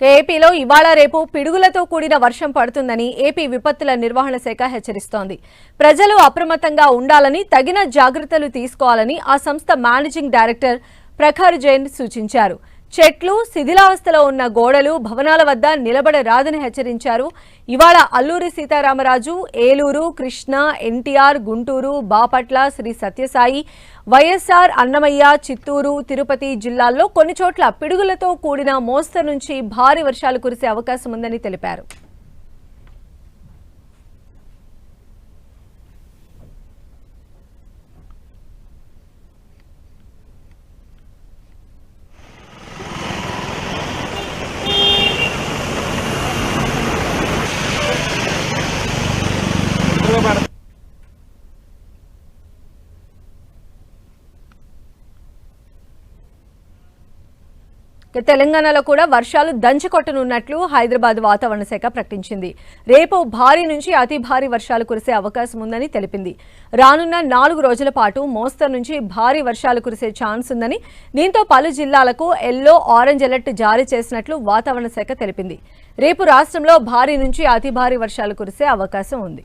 ఏపీలో ఇవాళ రేపు పిడుగులతో కూడిన వర్షం పడుతుందని ఏపీ విపత్తుల నిర్వహణ శాఖ హెచ్చరిస్తోంది. ప్రజలు అప్రమత్తంగా ఉండాలని తగిన జాగ్రత్తలు తీసుకోవాలని ఆ సంస్థ మేనేజింగ్ డైరెక్టర్ ప్రఖర్ జైన్ సూచించారు. చెట్లు శిథిలావస్థలో ఉన్న గోడలు భవనాల వద్ద నిలబడరాదని హెచ్చరించారు. ఇవాళ అల్లూరి సీతారామరాజు ఏలూరు కృష్ణ ఎన్టీఆర్ గుంటూరు బాపట్ల శ్రీ సత్యసాయి వైఎస్ఆర్ అన్నమయ్య చిత్తూరు తిరుపతి జిల్లాల్లో కొన్ని చోట్ల పిడుగులతో కూడిన మోస్తరు నుంచి భారీ వర్షాలు కురిసే అవకాశం ఉందని తెలిపారు. తెలంగాణలో కూడా వర్షాలు దంచకొట్టనున్నట్లు హైదరాబాద్ వాతావరణ శాఖ ప్రకటించింది. రేపు భారీ నుంచి అతి భారీ వర్షాలు కురిసే అవకాశం ఉందని తెలిపింది. రానున్న నాలుగు రోజుల పాటు మోస్తరు నుంచి భారీ వర్షాలు కురిసే ఛాన్స్ ఉందని దీంతో పలు జిల్లాలకు ఎల్లో ఆరెంజ్ అలర్ట్ జారీ చేసినట్లు వాతావరణ శాఖ తెలిపింది. రేపు రాష్ట్రంలో భారీ నుంచి అతి భారీ వర్షాలు కురిసే అవకాశం ఉంది.